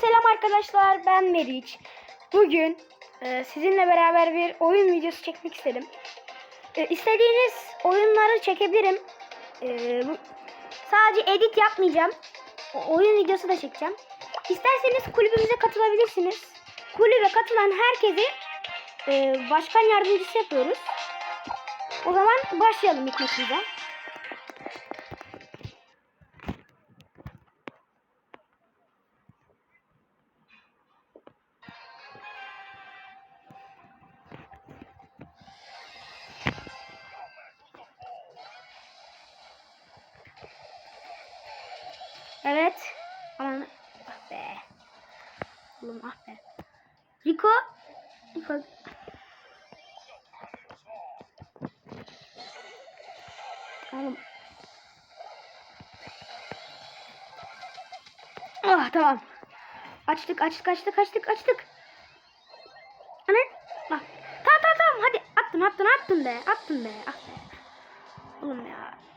selam arkadaşlar. Ben Meriç. Bugün e, sizinle beraber bir oyun videosu çekmek istedim. E, istediğiniz oyunları çekebilirim. E, bu, sadece edit yapmayacağım. O, oyun videosu da çekeceğim. İsterseniz kulübümüze katılabilirsiniz. Kulübe katılan herkesi e, başkan yardımcısı yapıyoruz. O zaman başlayalım ilk maçımıza. Evet. Aman ah be. Oğlum ah be. Rico. Rico. Oğlum. Ah tamam. Açtık açtık açtık açtık açtık. Ana. Bak. Tamam tamam tamam hadi attın attın attın be attın be. Ah be. Oğlum ya.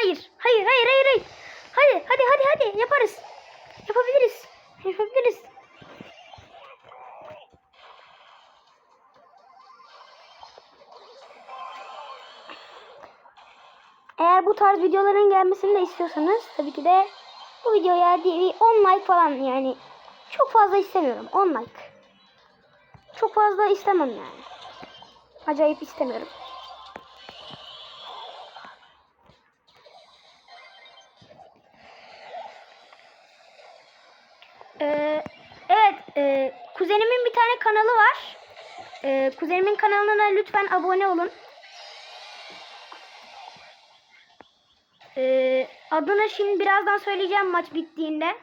Hayır, hayır, hayır, hayır, hayır. Hadi, hadi, hadi, hadi. Yaparız. Yapabiliriz. Yapabiliriz. Eğer bu tarz videoların gelmesini de istiyorsanız tabii ki de bu videoya bir 10 like falan yani çok fazla istemiyorum. 10 like. Çok fazla istemem yani. Acayip istemiyorum. Ee, evet, e, kuzenimin bir tane kanalı var. Ee, kuzenimin kanalına lütfen abone olun. Ee, adını şimdi birazdan söyleyeceğim maç bittiğinde.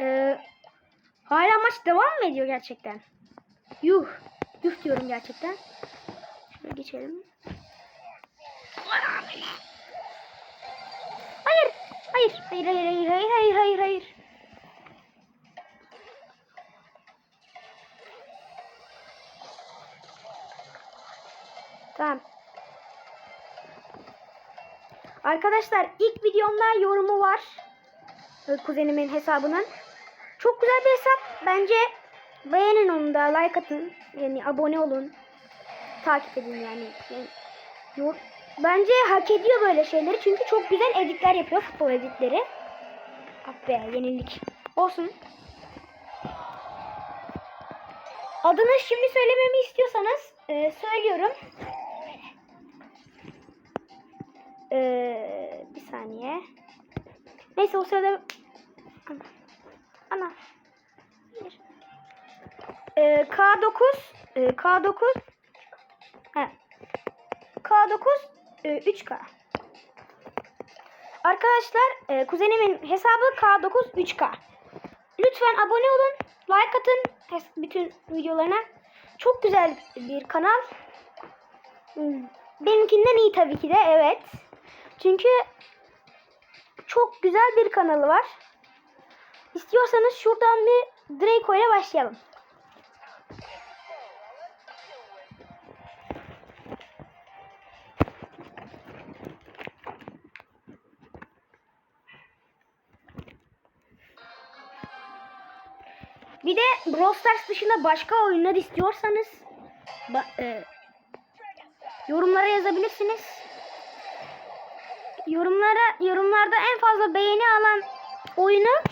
Ee, hala maç devam mı ediyor gerçekten? Yuh, yuh diyorum gerçekten. Şöyle geçelim. Hayır. Hayır. Hayır, hayır, hayır, hayır, hayır, hayır, hayır. Tamam. Arkadaşlar ilk videomda yorumu var. Kuzenimin hesabının. Çok güzel bir hesap. Bence beğenin onu da like atın. Yani abone olun. Takip edin yani. yani yor- Bence hak ediyor böyle şeyleri. Çünkü çok güzel editler yapıyor. Futbol editleri. Ah be yenildik. Olsun. Adını şimdi söylememi istiyorsanız e, söylüyorum. E, bir saniye. Neyse o sırada ana. Ana. E, K9 e, K9 He. K9 e, 3K. Arkadaşlar e, kuzenimin hesabı K9 3K. Lütfen abone olun. Like atın bütün videolarına. Çok güzel bir kanal. Hmm, Benimkinden iyi tabii ki de evet. Çünkü çok güzel bir kanalı var. İstiyorsanız şuradan bir Draco ile başlayalım. Bir de Brawl Stars dışında başka oyunlar istiyorsanız e, yorumlara yazabilirsiniz. Yorumlara yorumlarda en fazla beğeni alan oyunu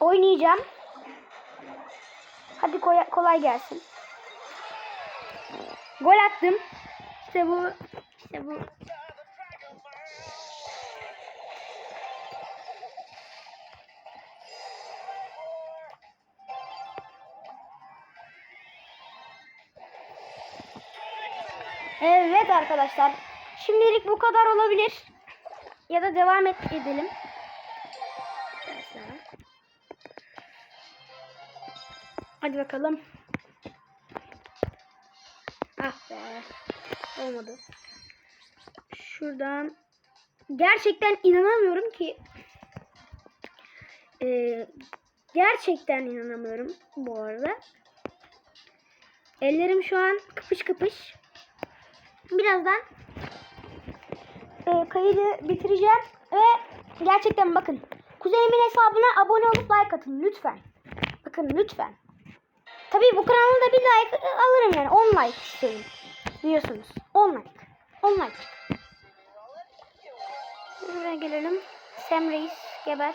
oynayacağım. Hadi koy- kolay gelsin. Gol attım. İşte bu işte bu Evet arkadaşlar. Şimdilik bu kadar olabilir. Ya da devam et edelim. Hadi bakalım. Ah be. Olmadı. Şuradan. Gerçekten inanamıyorum ki. Ee, gerçekten inanamıyorum bu arada. Ellerim şu an kıpış kıpış. Birazdan e, kaydı bitireceğim ve gerçekten bakın Kuzeyimin hesabına abone olup like atın lütfen. Bakın lütfen. Tabii bu kanalda bir like alırım yani 10 like istiyorum. Biliyorsunuz 10 like. 10 like. Buraya gelelim. Sam Reis geber.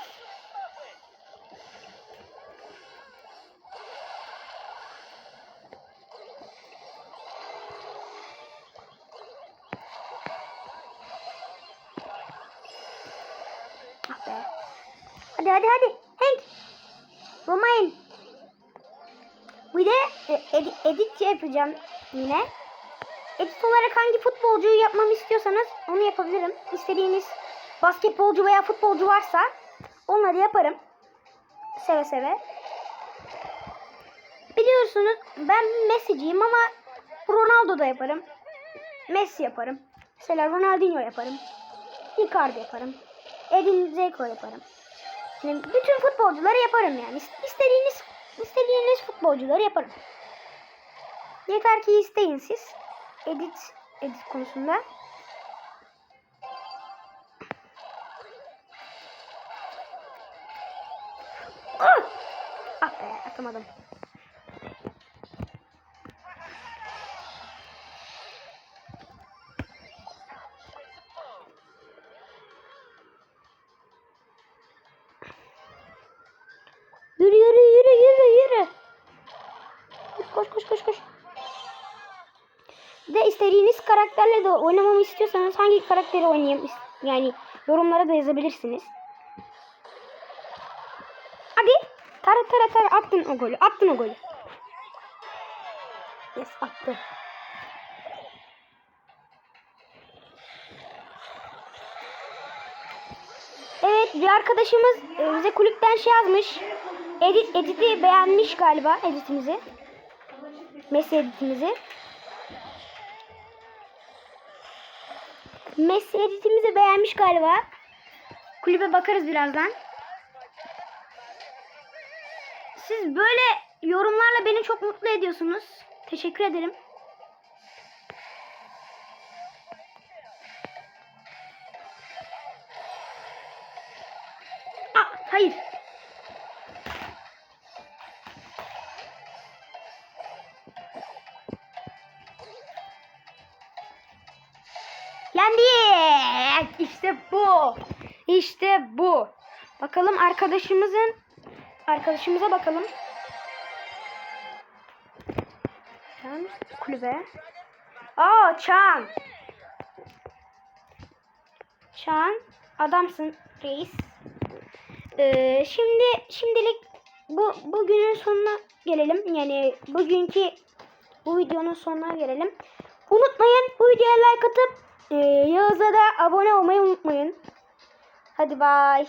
Ah be. Hadi hadi. Hank. Romain. Bir de e, edi- edit yapacağım yine. Edit olarak hangi futbolcuyu yapmamı istiyorsanız onu yapabilirim. İstediğiniz basketbolcu veya futbolcu varsa onları yaparım. Seve seve. Biliyorsunuz ben Messi'ciyim ama Ronaldo da yaparım. Messi yaparım. Mesela Ronaldinho yaparım. Icardi yaparım. Edin Dzeko yaparım. Yani bütün futbolcuları yaparım yani. İs- İstediğiniz istediğiniz futbolcuları yaparım. Yeter ki isteyin siz. Edit edit konusunda. Ah! Ah be atamadım. Koş koş de istediğiniz karakterle de oynamamı istiyorsanız hangi karakteri oynayayım yani yorumlara da yazabilirsiniz. Hadi. Tara tara tara attın o golü. Attın o golü. Yes attı. Evet bir arkadaşımız e, bize kulüpten şey yazmış. Edit, editi beğenmiş galiba editimizi. Messi editimizi. Messi editimizi beğenmiş galiba. Kulübe bakarız birazdan. Siz böyle yorumlarla beni çok mutlu ediyorsunuz. Teşekkür ederim. Aa, hayır. İşte bu. Bakalım arkadaşımızın arkadaşımıza bakalım. Çan kulübe. Aa Çan. Çan adamsın reis. Ee, şimdi şimdilik bu bugünün sonuna gelelim. Yani bugünkü bu videonun sonuna gelelim. Unutmayın bu videoya like atıp e, Yağız'a da abone olmayı unutmayın. Hadi bay.